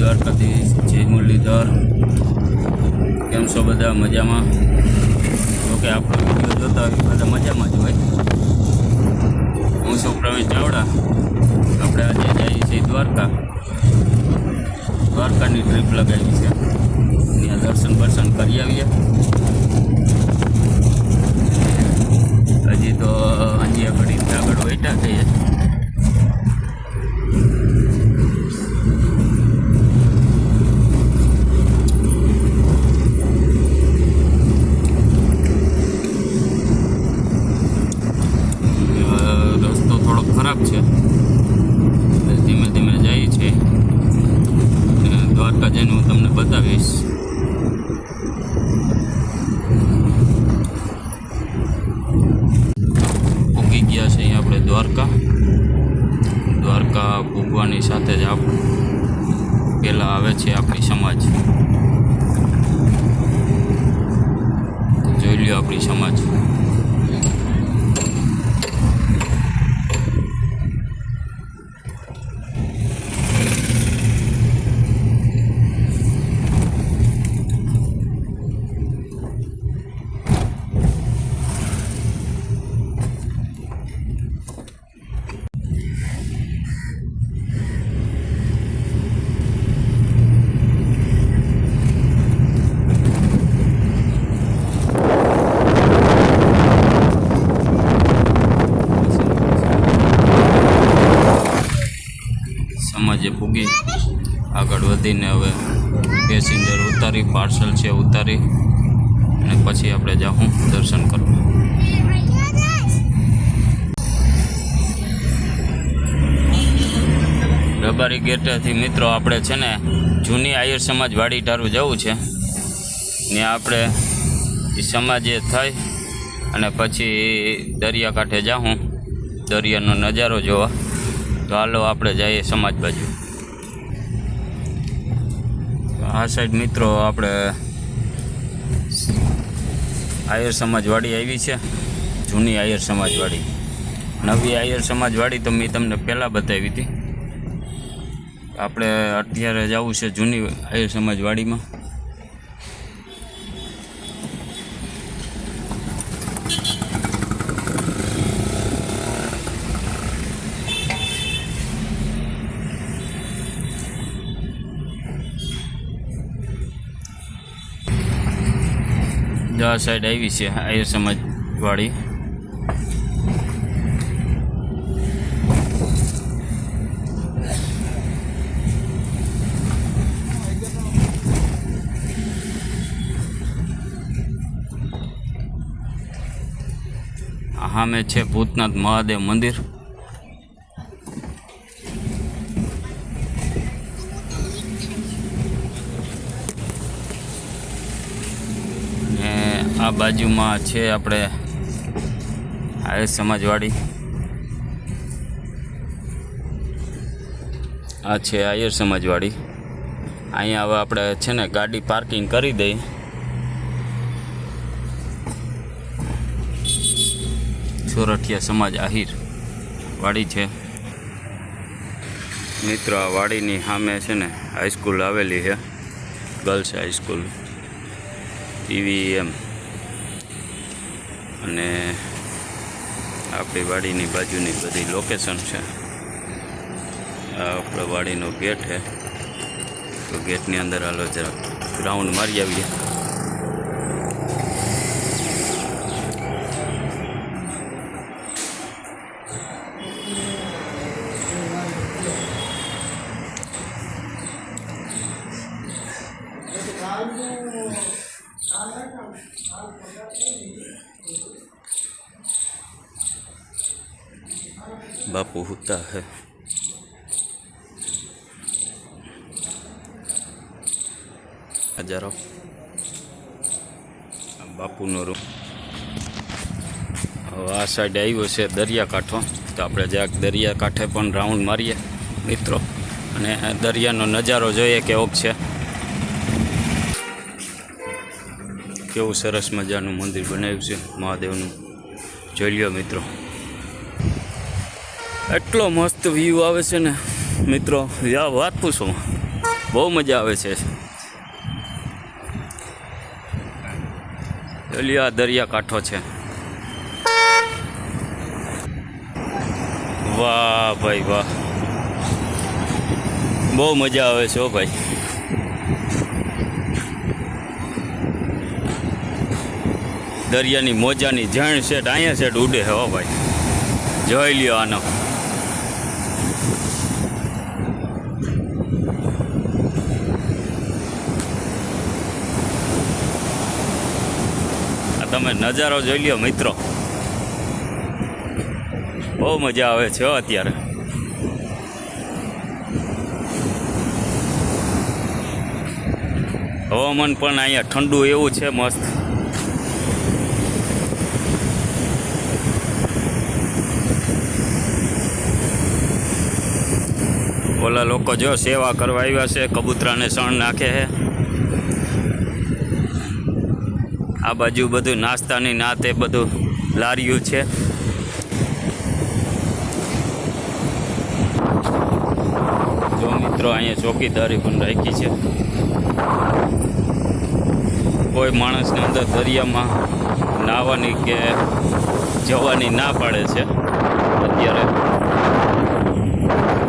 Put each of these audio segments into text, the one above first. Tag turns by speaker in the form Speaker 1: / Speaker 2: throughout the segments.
Speaker 1: દ્વારકાધીશ જય મુરલીધર કેમ છો બધા? મજામાં? જોકે આપણો વીડિયો જોતા હોય બધા મજામાં જ હોય. હું છું પ્રવીણ ચાવડા. આપણે આજે જઈએ છીએ દ્વારકા. દ્વારકાની ટ્રીપ લગાવી છે. ત્યાં દર્શન બર્શન કરી આવીએ. લ્યો આપણી સમાજે. વધીને હવે પેસેન્જર ઉતારી, પાર્સલ છે ઉતારી અને પછી આપણે જાઉં દર્શન કરવા. રબારી ગેટેથી મિત્રો આપણે છે ને જૂની આયર સમાજ વાડી ટારું જવું છે. ને આપણે એ સમાજે થઈ અને પછી દરિયાકાંઠે જાઉં દરિયાનો નજારો જોવા. તો હાલો આપણે જઈએ સમાજ બાજુ. આ સાઈડ મિત્રો આપણે આયર સમાજવાડી આવી છે, જૂની આયર સમાજવાડી. નવી આયર સમાજવાડી તો મેં તમને પહેલાં બતાવી હતી. આપણે અત્યારે જવું છે જૂની આયર સમાજવાડીમાં. આ સાઈડ આવી છે આયર સમાજવાડી સામે છે ભૂતનાથ મહાદેવ મંદિર ને આ બાજુમાં છે આપણે આયર સમાજવાડી. આ છે આયર સમાજવાડી. અહીંયા હવે આપણે છે ને ગાડી પાર્કિંગ કરી દઈએ સોરઠિયા સમાજ આહિર વાડી છે. મિત્રો, આ વાડીની સામે છે ને હાઈસ્કૂલ આવેલી છે. ગર્લ્સ હાઈસ્કૂલ ઈવીએમ અને આપણી વાડીની બાજુની બધી લોકેશન છે. આ આપણા વાડીનો ગેટ છે. તો ગેટની અંદર હાલો જરા ગ્રાઉન્ડ મારી આવીએ. बापू होता है હજારો આ બાપુનો રૂમ હવે આ સાઈડ આવ્યો છે દરિયાકાંઠો તો આપણે જરાક દરિયાકાંઠે પણ રાઉન્ડ મારીએ મિત્રો અને આ દરિયાનો નજારો જોઈએ કેવોક છે કેવું સરસ મજાનું મંદિર બનાવ્યું છે મહાદેવનું જોઈ લ્યો મિત્રો એટલો મસ્ત વ્યૂ આવે છે ને, મિત્રો. યા, વાત પૂછો. બહુ મજા આવે છે. દરિયા કાંઠો છે. વાહ, ભાઈ, વાહ. બહુ મજા આવે છે, હો, ભાઈ. દરિયાની મોજાની જણ છે અહીંયા સેટ ઉડે હો, ભાઈ. જોઈ લ્યો આનો. તમે નજારો જોઈ લ્યો, મિત્રો. બહુ મજા આવે છે અત્યારે. હવામાન પણ અહીંયા ઠંડુ એવું છે, મસ્ત. ઓલા લોકો જો સેવા કરવા આવ્યા છે, કબૂતરાને શણ નાખે છે. આ બાજુ બધું નાસ્તાની ના તે બધું લારિયું છે. જો મિત્રો, અહીંયા ચોકીદારી પણ રાખી છે. કોઈ માણસને અંદર દરિયામાં નાહવાની કે જવાની ના પાડે છે. અત્યારે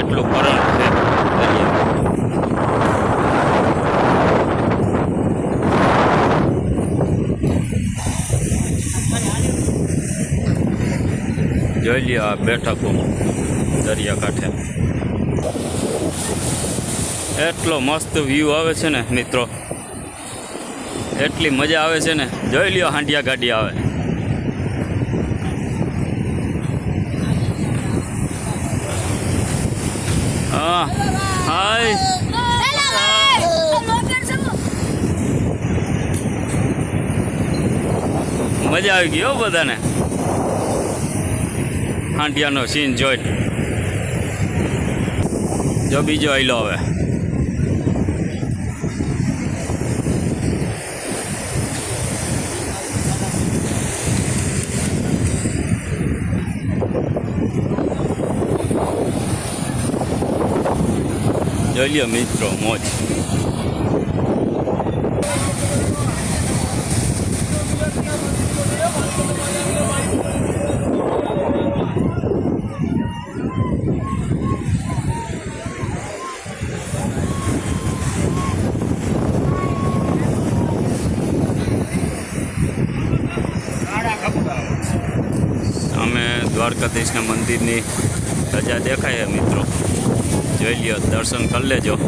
Speaker 1: એટલું કરંટ છે દરિયામાં જોઈ લ્યો આ બેઠકો દરિયા કાંઠે એટલો મસ્ત વ્યૂ આવે છે ને મિત્રો. એટલી મજા આવે છે ને. જોઈ લ્યો હાંડિયા ગાડી આવે. હા, હાય. મજા આવી ગઈ હો બધાને. હાંડિયાનો સીન જોઈ. જો બીજો આવેલો હવે. જોઈ લ્યો મિત્રો મોજ. દ્વારકાધીશના મંદિરની ધજા દેખાય મિત્રો. જોઈ લ્યો, દર્શન કરી લેજો.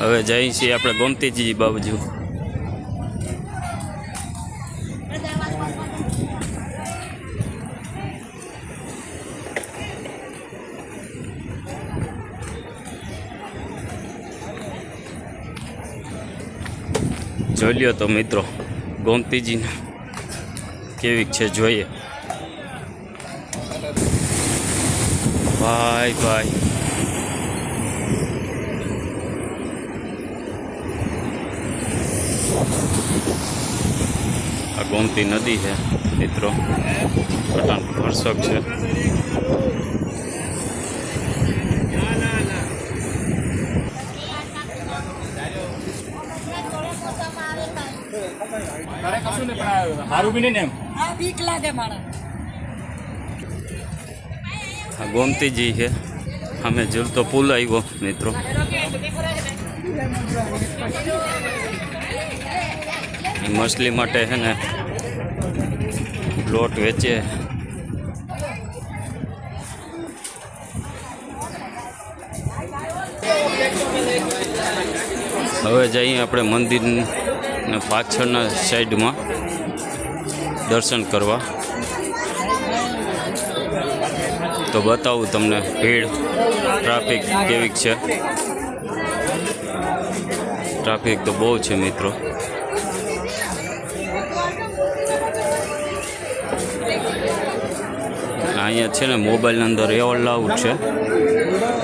Speaker 1: હવે જઈએ છીએ આપણે ગોમતીજી બાબુ જોઈ લ્યો તો મિત્રો, ગોમતીજીને કેવી છે જોઈએ. ભાઈ ભાઈ. આ ગોમતી નદી છે, મિત્રો. પઠાણ ભરસક છે.
Speaker 2: સારું બી નહીં એમ?
Speaker 3: આ બીક લાગે મારા
Speaker 1: આ ગોમતીજી છે. અમે ઝૂલતો પુલ આવ્યો મિત્રો. મછલી માટે છે ને લોટ વેચે. હવે જઈએ આપણે મંદિરના પાછળના સાઈડમાં દર્શન કરવા. તો બતાવું તમને ભીડ, ટ્રાફિક કેવીક છે? ટ્રાફિક તો બહુ છે મિત્રો. અહીંયા છે ને મોબાઈલની અંદર એવોર્ડ લાવું છે.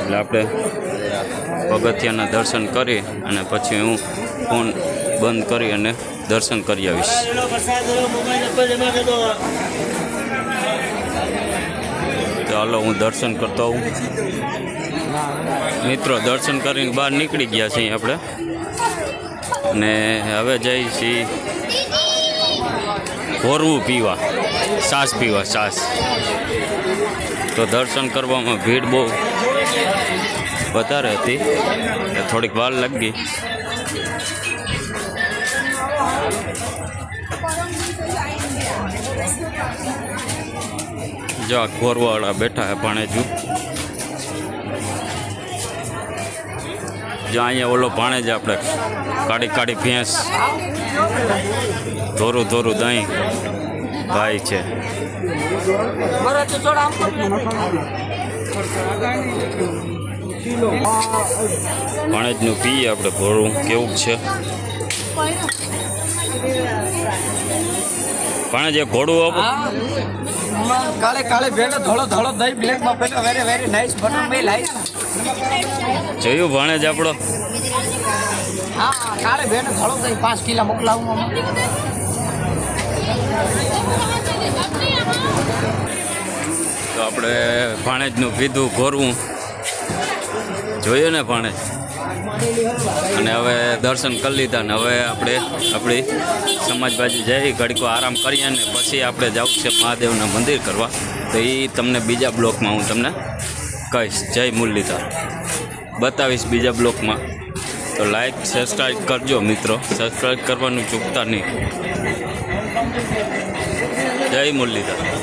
Speaker 1: એટલે આપણે પગથિયાના દર્શન કરી અને પછી હું ફોન બંધ કરી અને દર્શન કરી આવીશ. હાલો, હું દર્શન કરતો હોઉં મિત્રો, દર્શન કરીને બહાર નીકળી ગયા છીએ આપણે. અને હવે જઈ છીએ ભોરવું પીવા સાસ પીવા સાસ તો દર્શન કરવામાં ભીડ બહુ વધારે હતી. થોડીક વાર લાગી. જો ગોરવાળા બેઠા હે ભાણેજુ. જો અહીંયા ઓલો ભાણેજ આપણે કાઢી કાઢી ભેંસ. ધોરું ધોરું દહીં. ભાઈ છે. ભાણેજનું પીએ આપણે ભોરું. કેવું છે? ભાણેજ જે ઘોડું
Speaker 3: કાલે કાલે ભેગો ધોળો ધોળો દહીં બ્લેકમાં પેલો વેરી વેરી નાઇસ બટર બે લાઈસ
Speaker 1: જોયું ભાણેજ આપણો.
Speaker 3: હા કાલે ભેગો ધોળો દહીં પાંચ કિલો મોકલાવું
Speaker 1: તો આપણે ભાણેજનું પીધું ઘોરવું. જોયું ને ભાણેજ. અને હવે દર્શન કરી લીધા ને હવે આપણે આપણી સમાજબાજી જઈ ઘડીકો આરામ કરીએ ને પછી આપણે જવું છે મહાદેવના મંદિર કરવા. તો એ તમને બીજા બ્લોકમાં હું તમને કહીશ. જય મુરલીધર. બતાવીશ બીજા બ્લોકમાં. તો લાઈક સબસ્ક્રાઈબ કરજો મિત્રો. સબસ્ક્રાઈબ કરવાનું ચૂકતા નહીં. જય મુરલીધર.